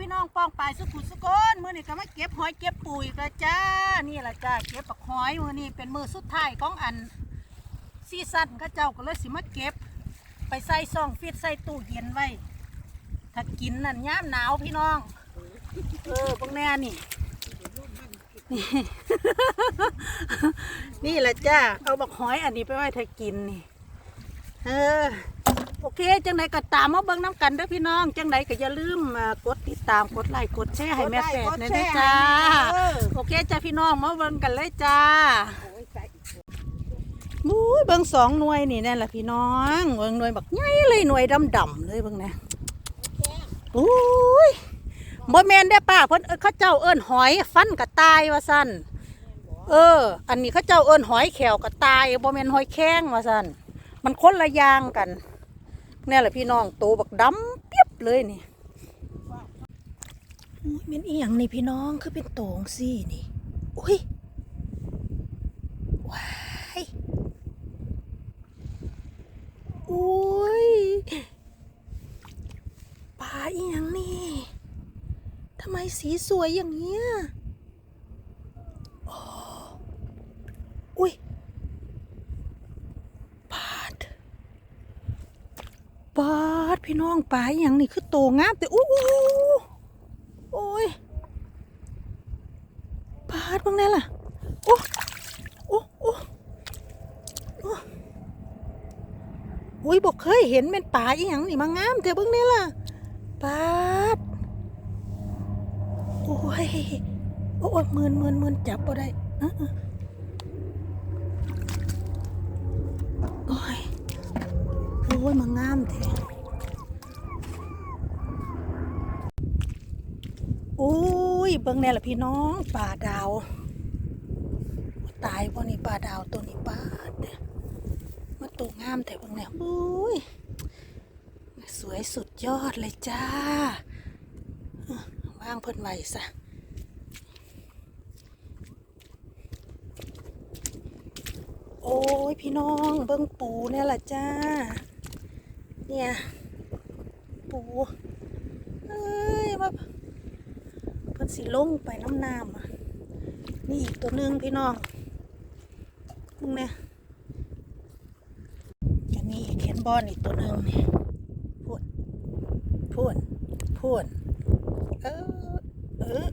พี่น้องป้องปลายสุขุสุกนมื้อนี้ก็มาเก็บหอยเก็บปุ๋ยก็จ้า นี่แหละจ้าเก็บปักหอยมื้อนี้เป็นมือสุดท้ายของอันซีซั่นข้าเจ้าก็เลยสิมาเก็บ ไปใส่ซองฟิตใส่ตู้เย็นไว้ ถ้ากินนั่นยามหนาวพี่น้อง เออพวกแน่นี่ นี่ นี่แหละจ้า เอาบักหอยอันนี้ไปไว้ถ้ากินนี่ เออ โอเค จังไดก็ตามมาเบิ่งน้ำกันเด้อพี่น้อง จังไดก็อย่าลืมอ่ากดติดตามกดไลค์กดแชร์ให้แม่แฝดนะเด้อจ้า โอเคจ้าพี่น้องมาเบิ่งกันเลยจ้ามู้ยเบิ่งสองหน่วยนี่แน่นละพี่น้องเบิ่งหน่วยบักใหญ่เลยหน่วยดำๆเลยเบิ่งนะอุ้ยบ่แม่นได้อป้าเพิ่นเอิ้นเขาเจ้าเอิ้นหอยฟันกระต่ายว่าซั่นเออ อันนี้เขาเจ้าเอิ้นหอยแขวกระต่ายบ่แม่นหอยแข้งว่าซั่นมันคนละอย่างกัน แนี่แหละพี่น้องโตบักดำเปียบเลยนี่อุ้ยแม่นอีหยังนี่พี่น้องคือเป็นโตงซี่นี่อุ้ยว้ายอุ้ยปลาอีหยังนี่ทำไมสีสวยอย่างเงี้ยอ๋ออุ้ยปาด ปาดพี่น้องปลาอีหยังนี่คือโตงามแต่อู้อู้อู้โอ้ยปาดบ้างแน่ล่ะโอ้โอ้โอ้โอ้อุ้ยบอกเคยเห็นเป็นปลาอีหยังนี่มางามแต่เบิ่งแน่ล่ะปาดโอ้ยโอ้ยมืนมืนมืนจับบ่ได้เอ้อเอ้อโอ้ย โอ้ ยมางามแท้โอ้ยเบิ่งแน่ละพี่น้องป่าดาว ตายบ่นี่ป่าดาวตัวนี้ปาดเนี่ยมาตัวงามแต่เบิ่งแน่โอ้ยสวยสุดยอดเลยจ้าว่างเพิ่นไว้ซะโอ้ยพี่น้องเบิ่งปูเนี่ยล่ะจ้า เนี่ย ปูเอ้ยมาเพิ่นสิลงไปน้ำน้ำอะนี่อีกตัวหนึงพี่น้องมึงเนี่ยอันนี้อีกเห็นบอนอีกตัวหนึงนี่พูดพูดพูดเออเออ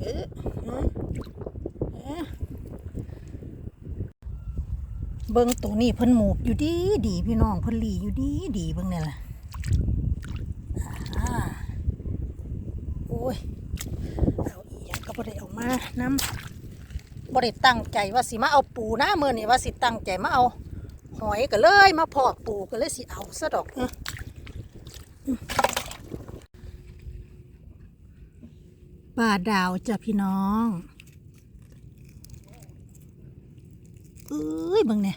เออเออเออ เบิ้งตัวนี้เพิ่นหมูบอยู่ดีดีพี่น้องเพิ่นหลีอยู่ดีดีเบิ้งเนี่ยล่ะอ่าโอ้ยเอาอีหยังก็บ่ได้เอามาน้ำบ่ได้ตั้งใจว่าสิมาเอาปูนะมื้อนี้ว่าสิตั้งใจมาเอาหอยก็เลยมาพอปูก็เลยสิเอาซะดอกเออป่าดาวจ้ะพี่น้อง เอ้ยบังเนี่ย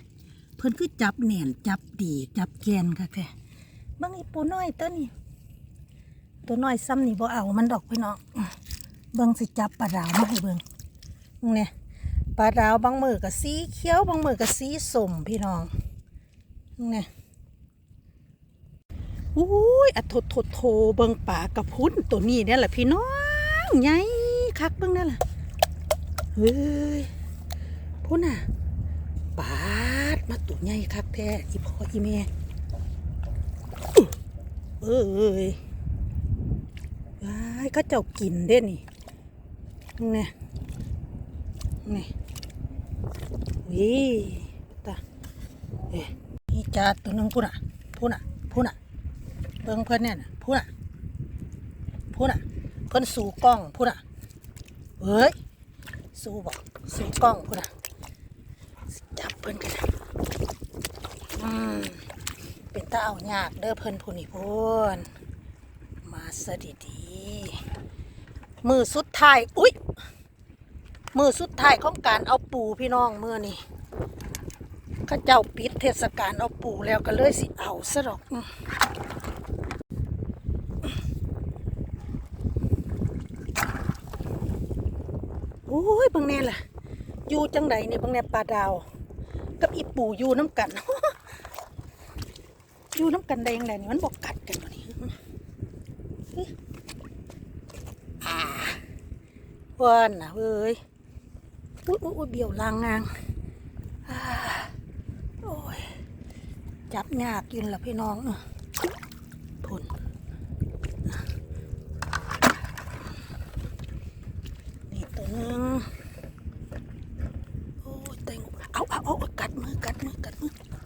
เพิ่นคือจับแหน่นจับดีจับแกนค่ะแท้เบังอีปูน้อยตัวนี้ตัวน้อยซ้ำนี่บ่เอามันดอกพี่น้องเบิ่งสิจับปลาดาวมาให้เบิ่งบิ่งเนี่ยปลาดาวบางมือกับสีเขียวบางมือกับสีส้มพี่น้องเบิ่งเนี่ยอุ้ยอะโถโถโถเบิ่งปลากระพุ้นตัวนี้เนี่ยแหละพี่น้องใหญ่คักเบิ่งนั่นแหละเฮ้ยพุ่นน่ะ มาตัวใหญ่คักแท้อีพ่ออีแม่เอ้ยว้ายเขาเจ้ากินเด้นี่นี่นี่วิตาเอ้ยนี่จ้าตัวหนึงพุ่นน่ะพุ่นน่ะพุ่นน่ะเบิ่งเพิ่อนเนี่ยน่ะพุ่นน่ะพุ่นน่ะเพิ่นสู่กล้องพุ่นอะเฮ้ย สู่บอกสู่กล้องพุ่นอะจับเพิ่อนกันนะ อืมเป็นตาเอายากเด้อเพิ่นพุ่นนี่พุ่นมาซะดีๆมือสุดท้ายอุ๊ยมือสุดท้ายของการเอาปูพี่น้องมือนี่ข้าเจ้าปิดเทศกาลเอาปูแล้วก็เลยสิเอาซะดอกอืมโอ้ยบางแน่ล่ะ อยู่จังใดนี่บางแน่ปลาดาว กับอีปูอยู่น้ำกัน อยู่น้ำกันได้ยังไงนี่มันบอกกัดกันวะนี่เฮ้ว่านนะเว้ยอุ้ยอุ้ยอุ้ยเบี่ยวลางงางอ่าโอ้ยจับยากกินละพี่น้องเออทนนี่ตัวนึงโอ้ยเต็งเอาเอาเอากัดมือกัดมือกัดมือมา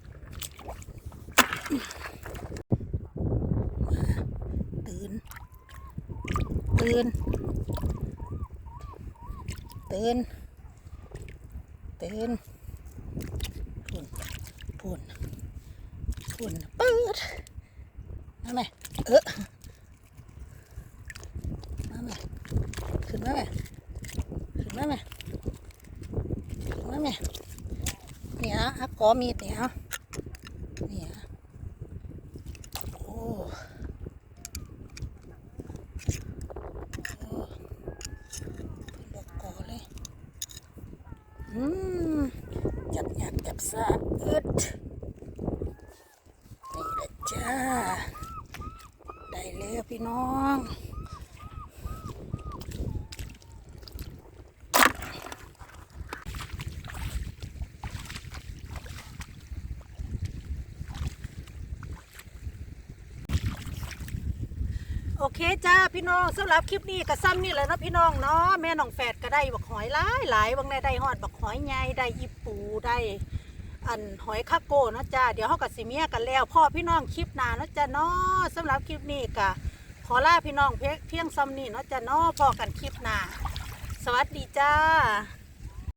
ตื่น ตื่น ตื่น ตื่นพุ่นพุ่นพุ่นปืดมาไหมเออมาไหมขึ้นมาไหมขึ้นมาไหมขึ้นมาไหมเนี่ยอะกอมีดเนี่ยเนี่ยโอ้ บอกกอเลย อืม จับห ยักจับซาอึดนี่แหละจ้า ได้แล้วพี่น้องโอเคจ้าพี่น้องสำหรับคลิปนี้ก็ซ้ำนี่แหละเนาะพี่น้องเนาะแม่น้องแฝดก็ได้บักหอยหลายหลายบางในได้ฮอดบักหอยใหญ่ได้อีปูได้ อันหอยคาโก้เนาะจ้าเดี๋ยวเขากับสิเมียกันแล้ว พ่อพี่น้องคลิปหน้าเนาะจ้าเนาะสำหรับคลิปนี้ก็ขอลาพี่น้องเพียงเพียงซ้ำนี่เนาะจ้าเนาะพอกันคลิปหน้าสวัสดีจ้า